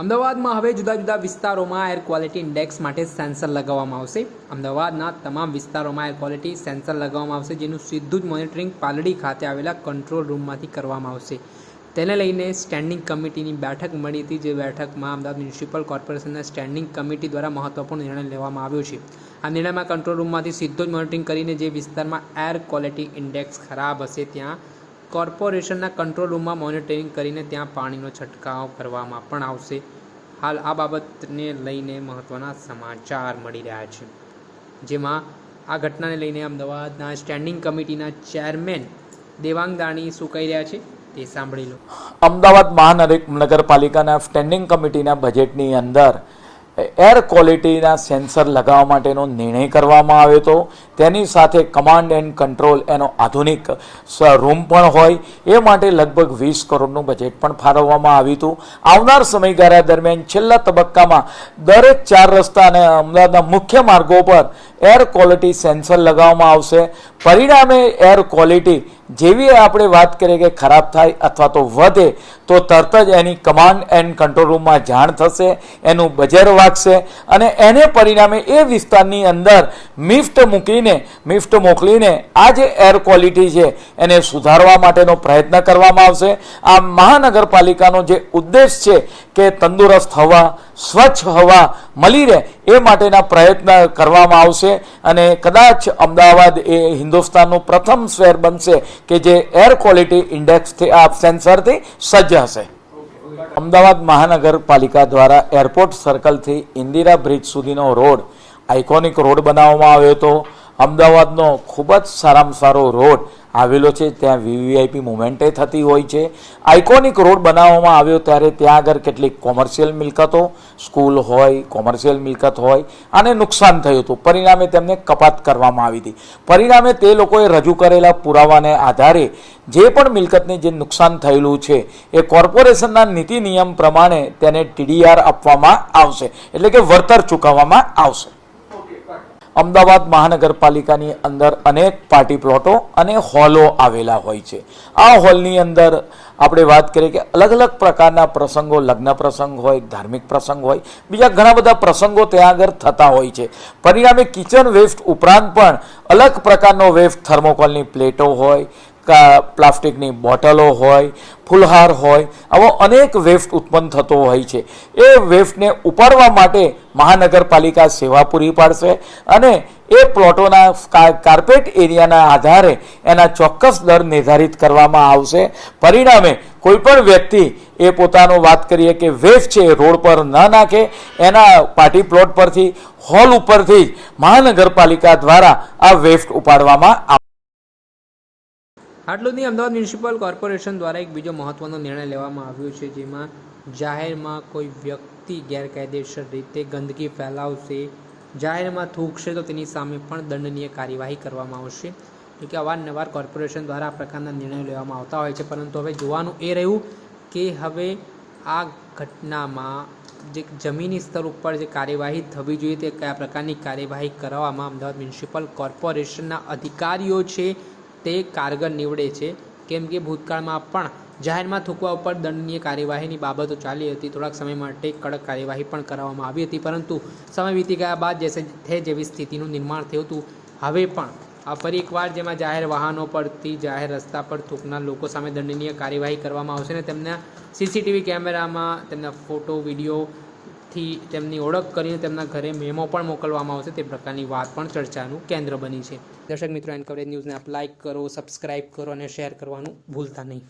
અમદાવાદમાં હવે જુદા જુદા વિસ્તારોમાં એર ક્વોલિટી ઇન્ડેક્સ માટે સેન્સર લગાવવામાં આવશે. અમદાવાદના તમામ વિસ્તારોમાં એર ક્વોલિટી સેન્સર લગાવવામાં આવશે, જેનું સીધું જ મોનિટરિંગ પાલડી ખાતે આવેલા કંટ્રોલ રૂમમાંથી કરવામાં આવશે. તેને લઈને સ્ટેન્ડિંગ કમિટીની બેઠક મળી હતી, જે બેઠકમાં અમદાવાદ મ્યુનિસિપલ કોર્પોરેશનના સ્ટેન્ડિંગ કમિટી દ્વારા મહત્વપૂર્ણ નિર્ણય લેવામાં આવ્યો છે. આ નિર્ણયમાં કંટ્રોલ રૂમમાંથી સીધો જ મોનિટરિંગ કરીને જે વિસ્તારમાં એર ક્વોલિટી ઇન્ડેક્સ ખરાબ હશે, ત્યાં કોર્પોરેશનના કંટ્રોલ રૂમમાં મોનિટરિંગ કરીને ત્યાં પાણીનો છંટકાવ કરવામાં પણ આવશે. હાલ આ બાબતને લઈને મહત્ત્વના સમાચાર મળી રહ્યા છે. જેમાં આ ઘટનાને લઈને અમદાવાદના સ્ટેન્ડિંગ કમિટીના ચેરમેન દેવાંગ દાણી શું કહી રહ્યા છે તે સાંભળી લો. અમદાવાદ મહાનગરપાલિકાના સ્ટેન્ડિંગ કમિટીના બજેટની અંદર એર ક્વોલિટીના સેન્સર લગાવવા માટેનો નિર્ણય કરવામાં આવ્યો હતો. તેની સાથે કમાન્ડ એન્ડ કંટ્રોલ એનો આધુનિક રૂમ પણ હોય. એ માટે લગભગ વીસ કરોડનું બજેટ પણ ફાળવવામાં આવ્યું હતું. આવનાર સમયગાળા દરમિયાન છેલ્લા તબક્કામાં દરેક ચાર રસ્તા અને અમદાવાદના મુખ્ય માર્ગો પર એર ક્વોલિટી સેન્સર લગાવવામાં આવશે. પરિણામે એર ક્વોલિટી જેવી આપણે વાત કરીએ કે ખરાબ થાય અથવા તો વધે, તો તરત જ એની કમાન્ડ એન્ડ કંટ્રોલ રૂમમાં જાણ થશે, એનું બજેર વાગશે અને એને પરિણામે એ વિસ્તારની અંદર મિફ્ટ મૂકીને, મિફ્ટ મોકલીને આ જે એર ક્વોલિટી છે એને સુધારવા માટેનો પ્રયત્ન કરવામાં આવશે. આ મહાનગરપાલિકાનો જે ઉદ્દેશ છે કે તંદુરસ્ત હવા, સ્વચ્છ હવા મળી રહે એ માટેના પ્રયત્ન કરવામાં આવશે. અને કદાચ અમદાવાદ એ હિન્દુસ્તાનનું પ્રથમ શહેર બનશે કે જે એર ક્વોલિટી ઇન્ડેક્સથી આ સેન્સરથી સજ્જ હશે. અમદાવાદ મહાનગરપાલિકા દ્વારા એરપોર્ટ સર્કલથી ઇન્દિરા બ્રિજ સુધીનો રોડ આઇકોનિક રોડ બનાવવામાં આવ્યો હતો. અમદાવાદનો ખૂબ જ સારામાં સારો રોડ આવેલો છે. ત્યાં વીવીઆઈપી મુવમેન્ટે થતી હોય છે. આઇકોનિક રોડ બનાવવામાં આવ્યો ત્યારે ત્યાં આગળ કેટલીક કોમર્શિયલ મિલકતો સ્કૂલ હોય કોમર્શિયલ મિલકત હોય, અને નુકસાન થયું હતું. પરિણામે તેમને કપાત કરવામાં આવી હતી. પરિણામે તે લોકોએ રજૂ કરેલા પુરાવાને આધારે જે પણ મિલકતને જે નુકસાન થયેલું છે, એ કોર્પોરેશનના નીતિ નિયમ પ્રમાણે તેને ટીડીઆર આપવામાં આવશે. એટલે કે વળતર ચૂકવવામાં આવશે. અમદાવાદ મહાનગરપાલિકાની અંદર અનેક પાર્ટી પ્લોટો અને હોલો આવેલા હોય છે. આ હોલની અંદર આપણે વાત કરીએ કે અલગ અલગ પ્રકારના પ્રસંગો, લગ્ન પ્રસંગ હોય, ધાર્મિક પ્રસંગ હોય, બીજા ઘણા બધા પ્રસંગો ત્યાં આગળ થતા હોય છે. પરિણામે કિચન વેસ્ટ ઉપરાંત પણ અલગ પ્રકારનો વેસ્ટ થર્મોકોલની પ્લેટો હોય પ્લાસ્ટિકની બોટલો હોય, ફુલહાર હોય, આવો અનેક વેસ્ટ ઉત્પન્ન થતો હોય છે. એ વેસ્ટને ઉપાડવા માટે મહાનગરપાલિકા સેવા પૂરી પાડશે અને એ પ્લોટોના કાર્પેટ એરિયાના આધારે એના ચોક્કસ દર નિર્ધારિત કરવામાં આવશે. પરિણામે કોઈપણ વ્યક્તિ એ પોતાનો વાત કરીએ કે વેસ્ટ છે રોડ પર ન નાખે, એના પાર્ટી પ્લોટ પરથી, હોલ ઉપરથી જ મહાનગરપાલિકા દ્વારા આ વેસ્ટ ઉપાડવામાં આવશે આટલું નહીં અમદાવાદ મ્યુનિસિપલ કોર્પોરેશન દ્વારા એક બીજો મહત્ત્વનો નિર્ણય લેવામાં આવ્યો છે, જેમાં જાહેરમાં કોઈ વ્યક્તિ ગેરકાયદેસર રીતે ગંદકી ફેલાવશે, જાહેરમાં થૂકશે તો તેની સામે પણ દંડનીય કાર્યવાહી કરવામાં આવશે. જો કે અવારનવાર કોર્પોરેશન દ્વારા આ પ્રકારના નિર્ણયો લેવામાં આવતા હોય છે, પરંતુ હવે જોવાનું એ રહ્યું કે હવે આ ઘટનામાં જે જમીની સ્તર ઉપર જે કાર્યવાહી થવી જોઈએ તે કયા પ્રકારની કાર્યવાહી કરવામાં અમદાવાદ મ્યુનિસિપલ કોર્પોરેશનના અધિકારીઓ છે તે કારગર નીવડે છે. કેમ કે ભૂતકાળમાં પણ જાહેરમાં થૂકવા ઉપર દંડનીય કાર્યવાહીની બાબતો ચાલી હતી. થોડાક સમય માટે કડક કાર્યવાહી પણ કરવામાં આવી હતી. પરંતુ સમય વીતી ગયા બાદ જેસે થે જેવી સ્થિતિનું નિર્માણ થયું હતું. હવે પણ આ ફરી એકવાર જેમાં જાહેર વાહનો પરથી જાહેર રસ્તા પર થૂકનાર લોકો સામે દંડનીય કાર્યવાહી કરવામાં આવશે અને તેમના સીસીટીવી કેમેરામાં તેમના ફોટો વિડીયોથી તેમની ઓળખ કરીને તેમના ઘરે મેમો પણ મોકલવામાં આવશે. તે પ્રકારની વાત પણ ચર્ચાનું કેન્દ્ર બની છે. દર્શક મિત્રો એન કવરેજ ન્યૂઝને આપ લાઇક કરો સબસ્ક્રાઇબ કરો અને શેર કરવાનું ભૂલતા નહીં.